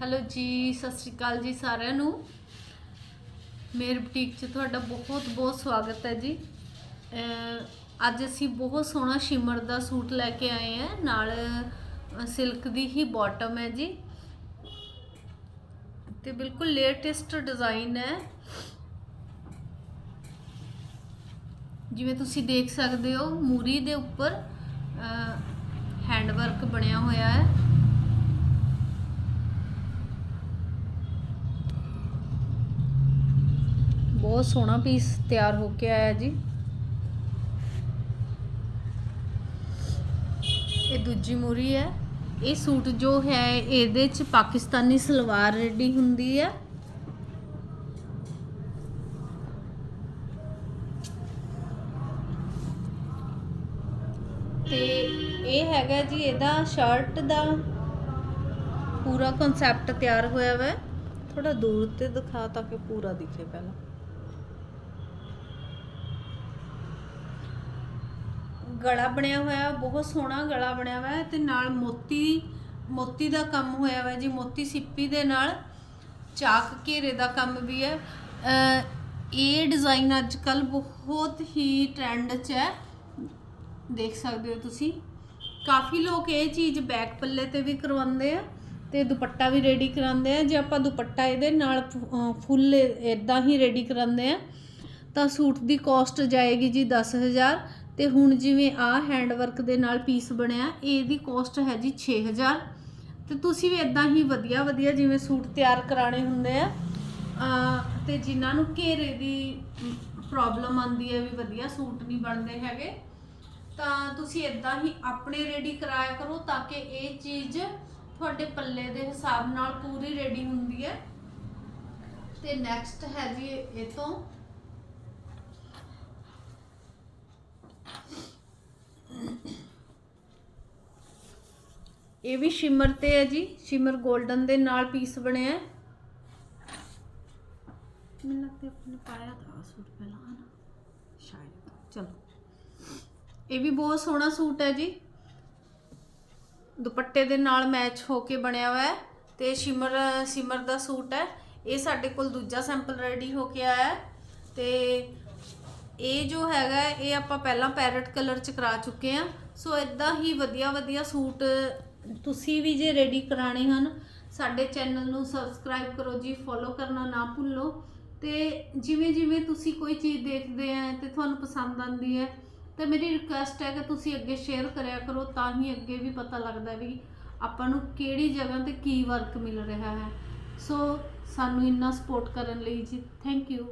Hello ਜੀ, ਸਤਿ ਸ਼੍ਰੀ ਅਕਾਲ ਜੀ ਸਾਰਿਆਂ ਨੂੰ। ਮੇਰੇ ਬੁਟੀਕ 'ਚ ਤੁਹਾਡਾ ਬਹੁਤ ਬਹੁਤ ਸਵਾਗਤ ਹੈ ਜੀ। ਅੱਜ ਅਸੀਂ ਬਹੁਤ ਸੋਹਣਾ ਸ਼ਿਮਰ ਦਾ ਸੂਟ ਲੈ ਕੇ ਆਏ ਹਾਂ। ਨਾਲ ਸਿਲਕ ਦੀ ਹੀ ਬਾਟਮ ਹੈ ਜੀ। ਤੇ ਬਿਲਕੁਲ ਲੇਟੈਸਟ ਡਿਜ਼ਾਈਨ ਹੈ। ਜਿਵੇਂ ਤੁਸੀਂ ਦੇਖ ਸਕਦੇ ਹੋ, ਮੂਰੀ ਦੇ ਉੱਪਰ ਹੈਂਡ ਵਰਕ ਬਣਿਆ ਹੋਇਆ ਹੈ। ਬਹੁਤ ਸੋਹਣਾ ਪੀਸ ਤਿਆਰ ਹੋ ਕੇ ਆਇਆ ਜੀ। ਇਹ ਦੂਜੀ ਮੂਰੀ ਹੈ। ਇਹ ਸੂਟ ਜੋ ਹੈ, ਇਹਦੇ ਚ ਪਾਕਿਸਤਾਨੀ ਸਲਵਾਰ ਰੈਡੀ ਹੁੰਦੀ ਹੈ। ਤੇ ਇਹ ਹੈਗਾ ਜੀ, ਇਹਦਾ ਸ਼ਰਟ ਦਾ ਪੂਰਾ ਕਨਸੈਪਟ ਤਿਆਰ ਹੋਇਆ ਵਾ। ਥੋੜਾ ਦੂਰ ਤੇ ਦਿਖਾ ਤਾਂ ਕਿ ਪੂਰਾ ਦਿਖੇ ਪਹਿਲਾਂ। ਗਲਾ ਬਣਿਆ ਹੋਇਆ ਬਹੁਤ ਸੋਹਣਾ ਗਲਾ ਬਣਿਆ ਹੋਇਆ ਹੈ ਤੇ ਨਾਲ ਮੋਤੀ ਮੋਤੀ ਦਾ ਕੰਮ ਹੋਇਆ ਹੋਇਆ ਜੀ, ਮੋਤੀ ਸਿੱਪੀ ਦੇ ਨਾਲ ਚਾਕ ਘੇਰੇ ਦਾ ਕੰਮ ਵੀ ਹੈ। ਇਹ ਡਿਜ਼ਾਈਨ ਅੱਜ ਕੱਲ ਬਹੁਤ ਹੀ ਟ੍ਰੈਂਡ 'ਚ ਹੈ। ਦੇਖ ਸਕਦੇ ਹੋ ਤੁਸੀਂ। ਕਾਫੀ ਲੋਕ ਇਹ ਚੀਜ਼ ਬੈਕ ਪੱਲੇ ਤੇ ਵੀ ਕਰਵਾਉਂਦੇ ਆ ਤੇ ਦੁਪੱਟਾ ਵੀ ਰੈਡੀ ਕਰਾਉਂਦੇ ਆ। ਜੇ ਆਪਾਂ ਦੁਪੱਟਾ ਇਹਦੇ ਨਾਲ ਫੁ- ਫੁੱਲ ਇਦਾਂ ਹੀ ਰੈਡੀ ਕਰਾਉਂਦੇ ਆ ਤਾਂ ਸੂਟ ਦੀ ਕਾਸਟ ਜਾਏਗੀ ਜੀ 10000 ਤੇ ਹੁਣ ਜਿਵੇਂ ਆ ਹੈਂਡ ਵਰਕ ਦੇ ਨਾਲ ਪੀਸ ਬਣਿਆ, ਇਹਦੀ ਕੋਸਟ ਹੈ ਜੀ 6000 ਤੇ ਤੁਸੀਂ ਵੀ ਇਦਾਂ ਹੀ ਵਧੀਆ ਵਧੀਆ ਜਿਵੇਂ ਸੂਟ ਤਿਆਰ ਕਰਾਣੇ ਹੁੰਦੇ ਆ। ਅਹ ਤੇ ਜਿਨ੍ਹਾਂ ਨੂੰ ਘੇਰੇ ਦੀ ਪ੍ਰੋਬਲਮ ਆਉਂਦੀ ਹੈ ਵੀ ਵਧੀਆ ਸੂਟ ਨਹੀਂ ਬਣਦੇ ਹੈਗੇ, ਤਾਂ ਤੁਸੀਂ ਇਦਾਂ ਹੀ ਆਪਣੇ ਰੈਡੀ ਕਰਾਇਆ ਕਰੋ ਤਾਂ ਕਿ ਇਹ ਚੀਜ਼ ਤੁਹਾਡੇ ਪੱਲੇ ਦੇ ਹਿਸਾਬ ਨਾਲ ਪੂਰੀ ਰੈਡੀ ਹੁੰਦੀ ਹੈ। ਤੇ ਨੈਕਸਟ ਹੈ ਜੀ ਇਹ ਤੋਂ ਇਹ ਵੀ ਸ਼ਿਮਰ ਤੇ ਹੈ ਜੀ, ਸ਼ਿਮਰ 골ਡਨ ਦੇ ਨਾਲ ਪੀਸ ਬਣਿਆ ਹੈ। ਮੈਨੂੰ ਲੱਗਦਾ ਆਪਣੇ ਪਾਇਆ ਤਾਂ ਸੂਟ ਪਹਿਲਾਂ ਹਨਾ ਸ਼ਾਇਦ, ਚਲੋ। ਇਹ ਵੀ ਬਹੁਤ ਸੋਹਣਾ ਸੂਟ ਹੈ ਜੀ। ਦੁਪੱਟੇ ਦੇ ਨਾਲ ਮੈਚ ਹੋ ਕੇ ਬਣਿਆ ਹੋਇਆ ਹੈ ਤੇ ਸ਼ਿਮਰ, ਸਿਮਰ ਦਾ ਸੂਟ ਹੈ। ਇਹ ਸਾਡੇ ਕੋਲ ਦੂਜਾ ਸੈਂਪਲ ਰੈਡੀ ਹੋ ਕੇ ਆਇਆ ਹੈ ਤੇ ਇਹ ਜੋ ਹੈਗਾ ਇਹ ਆਪਾਂ ਪਹਿਲਾਂ ਪੈਰਟ ਕਲਰ ਚ ਕਰਾ ਚੁੱਕੇ ਆ ਸੋ ਇਦਾਂ ਹੀ ਵਧੀਆ ਵਧੀਆ ਸੂਟ ਤੁਸੀਂ ਵੀ ਜੇ ਰੈਡੀ ਕਰਾਣੇ ਹਨ, ਸਾਡੇ ਚੈਨਲ ਨੂੰ ਸਬਸਕ੍ਰਾਈਬ ਕਰੋ ਜੀ ਫੋਲੋ ਕਰਨਾ ਨਾ ਭੁੱਲੋ। ਤੇ ਜਿਵੇਂ ਜਿਵੇਂ ਤੁਸੀਂ ਕੋਈ ਚੀਜ਼ ਦੇਖਦੇ ਆ ਤੇ ਤੁਹਾਨੂੰ ਪਸੰਦ ਆਉਂਦੀ ਹੈ, ਤੇ ਮੇਰੀ ਰਿਕੁਐਸਟ ਹੈ ਕਿ ਤੁਸੀਂ ਅੱਗੇ ਸ਼ੇਅਰ ਕਰਿਆ ਕਰੋ, ਤਾਂ ਹੀ ਅੱਗੇ ਵੀ ਪਤਾ ਲੱਗਦਾ ਵੀ ਆਪਾਂ ਨੂੰ ਕਿਹੜੀ ਜਗ੍ਹਾ ਤੇ ਕੀ ਵਰਕ ਮਿਲ ਰਿਹਾ ਹੈ। ਸੋ ਸਾਨੂੰ ਇੰਨਾ ਸਪੋਰਟ ਕਰਨ ਲਈ ਜੀ ਥੈਂਕ ਯੂ